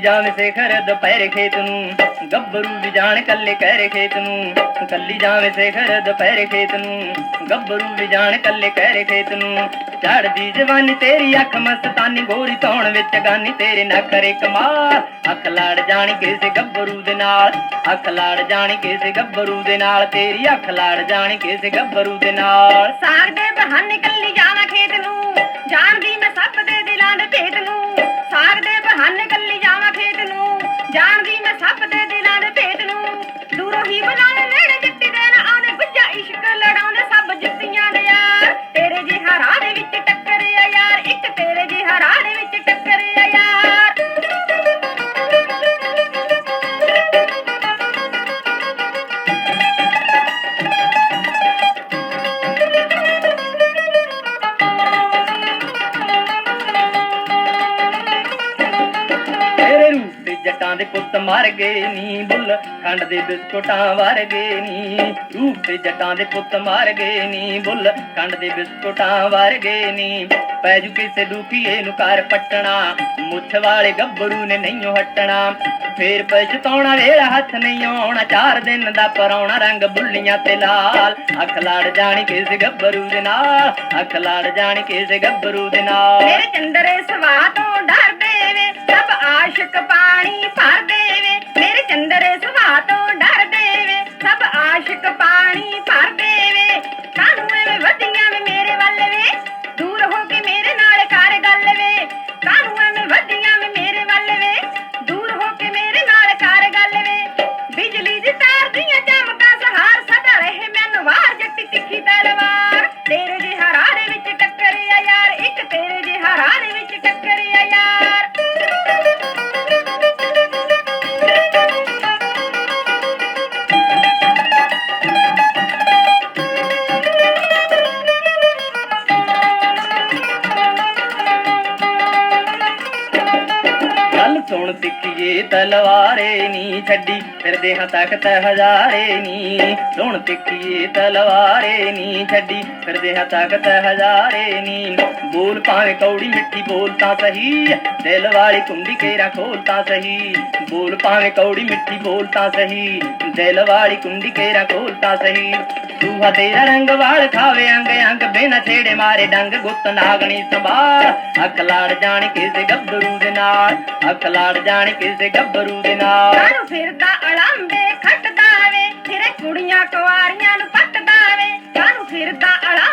ਜਾਵੇਂ ਸਿਖਰ ਦੁਪਹਿਰ ਖੇਤ ਨੂੰ, ਗੱਭਰੂ ਵੀ ਜਾਣ ਕੱਲੇ ਕਹਿਰੇ ਖੇਤ ਨੂੰ, ਕੱਲੀ ਜਾਵੇਂ ਸਿਖਰ ਦੁਪਹਿਰ ਖੇਤ ਨੂੰ, ਗੱਭਰੂ ਵੀ ਜਾਣ ਕੱਲੇ ਕਹਿਰੇ ਖੇਤ ਨੂੰ। ਚੜਦੀ ਜਵਾਨੀ ਤੇਰੀ ਅੱਖ ਮਸਤਾਨੀ, ਗੋਰੀ ਧੌਣ ਵਿੱਚ ਗਾਨੀ ਤੇਰੇ ਨਖਰੇ ਕਮਾਲ। ਅੱਖ ਲੜ ਜਾਣੀ ਕਿਸੇ ਗੱਭਰੂ ਦੇ ਨਾਲ ਅੱਖ ਲੜ ਜਾਣੀ ਕਿਸੇ ਗੱਭਰੂ ਦੇ ਨਾਲ, ਤੇਰੀ ਅੱਖ ਲਾੜ ਜਾਣੀ ਕਿਸੇ ਗੱਭਰੂ ਦੇ ਨਾਲ। ਸਾਗ ਦੇ ਬਹਾਨੇ ਕੱਲੀ ਜਾਵਾਂ ਜੱਟਾਂ ਦੇ ਪੁੱਤ ਮਰ ਗਏ ਨੀ, ਬੁੱਲ ਖੰਡ ਦੇ ਬਿਸਕੁਟਾਂ ਵਰ ਗਏ ਨੀ, ਰੂਪ ਤੇ ਜੱਟਾਂ ਦੇ ਪੁੱਤ ਮਰ ਗਏ ਨੀ, ਬੁੱਲ ਖੰਡ ਦੇ ਬਿਸਕੁਟਾਂ ਵਰ ਗਏ ਨੀ। ਪੈਜੂ ਕਿਸੇ ਦੁਖੀਏ ਨੂੰ ਕਰ ਪਟਣਾ ਮੁੱਛ ਵਾਲੇ ਗੱਭਰੂ ਨੇ ਨਹੀਂਓ ਹਟਣਾ। ਫੇਰ ਪਛਤਾਉਣਾ ਵੇਲਾ, ਹੱਥ ਨਹੀਂ ਆਉਣਾ, ਚਾਰ ਦਿਨ ਦਾ ਪਰੌਣਾ ਰੰਗ ਬੁੱਲੀਆਂ ਤੇ ਲਾਲ। ਅੱਖ ਲਾੜ ਜਾਣੀ ਕਿਸੇ ਗੱਭਰੂ ਦੇ ਨਾਲ, ਅੱਖ ਲਾੜ ਜਾਣੀ ਕਿਸੇ ਗੱਭਰੂ ਦੇ ਨਾਲ। ਮੇਰੇ ਚੰਦਰੇ ਸਵਾ ਤੋਂ ਡਰਦੇ ਵੇ, ਸਭ ਆਸ਼ਿਕ ਪਾਣੀ ਭਰਦੇ ਵੇ ਸੁਣ ਤਿੱਖੀਏ ਤਲਵਾਰੇ ਨੀ ਛੱਡੀ, ਫਿਰਦੇ ਹਾਂ ਤਾਕਤ ਹਜ਼ਾਰੇ ਨੀ। ਸੁਣ ਤਿੱਖੀਏ ਤਲਵਾਰੇ ਨੀ ਛੱਡੀ, ਫਿਰਦੇ ਹਾਂ ਤਖਤ ਹਜ਼ਾਰੇ ਨੀ। ਬੋਲ ਭਾਵੇਂ ਕੌੜੀ ਮਿੱਠੀ ਬੋਲ ਤਾਂ ਸਹੀ, ਦਿਲ ਵਾਲੀ ਕੁੰਡੀ ਕੇਰਾ ਖੋਲ ਤਾਂ ਸਹੀ। ਬੋਲ ਭਾਵੇਂ ਕੌੜੀ ਮਿੱਠੀ ਬੋਲ ਤਾਂ ਸਹੀ, ਦਿਲ ਵਾਲੀ ਕੁੰਡੀ ਕੇਰਾ ਖੋਲ ਤਾਂ ਸਹੀ। ਦੂਹਾ ਤੇਰਾ ਰੰਗ ਵਾਲ ਖਾਵੇ ਅੰਗ ਅੰਗ ਬਿਨ ਮਾਰੇ ਡੰਗ, ਗੁੱਤ ਨਾਗਣੀ ਸੰਭਾਲ। ਅੱਖ ਲਾੜ ਜਾਣ ਕਿਸੇ ਗੱਭਰੂ ਦੇ ਨਾਲ ਅੱਖ ਲਾੜ ਜਾਣ ਕਿਸੇ ਗੱਭਰੂ ਦੇ ਨਾਲ। ਫਿਰਦਾ ਅਲੰਬੇ ਖੱਟਦਾ ਵੇ ਫਿਰੇ ਕੁੜੀਆਂ ਕੁਆਰੀਆਂ ਨੂੰ ਪੱਟਦਾ ਵੇ। ਕਾਹਨੂੰ ਫਿਰਦਾ ਅਲੰਬੇ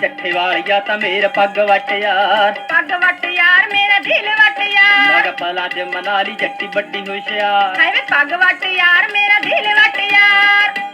ਚੱਠੇ ਵਾਲੀਆ ਤਾਂ ਮੇਰ ਪੱਗ ਵੱਟ ਯਾਰ। ਪੱਗ ਵੱਟ ਯਾਰ ਮੇਰਾ ਦਿਲ ਵੱਟ ਯਾਰ। ਮਗ ਪਲਾ ਚ ਮਨਾਲੀ ਜੱਟੀ ਵੱਡੀ ਹੁਸ਼ਿਆਰ। ਹਾਏ ਵੇ ਪੱਗ ਵੱਟ ਯਾਰ ਮੇਰਾ ਦਿਲ ਵੱਟ ਯਾਰ।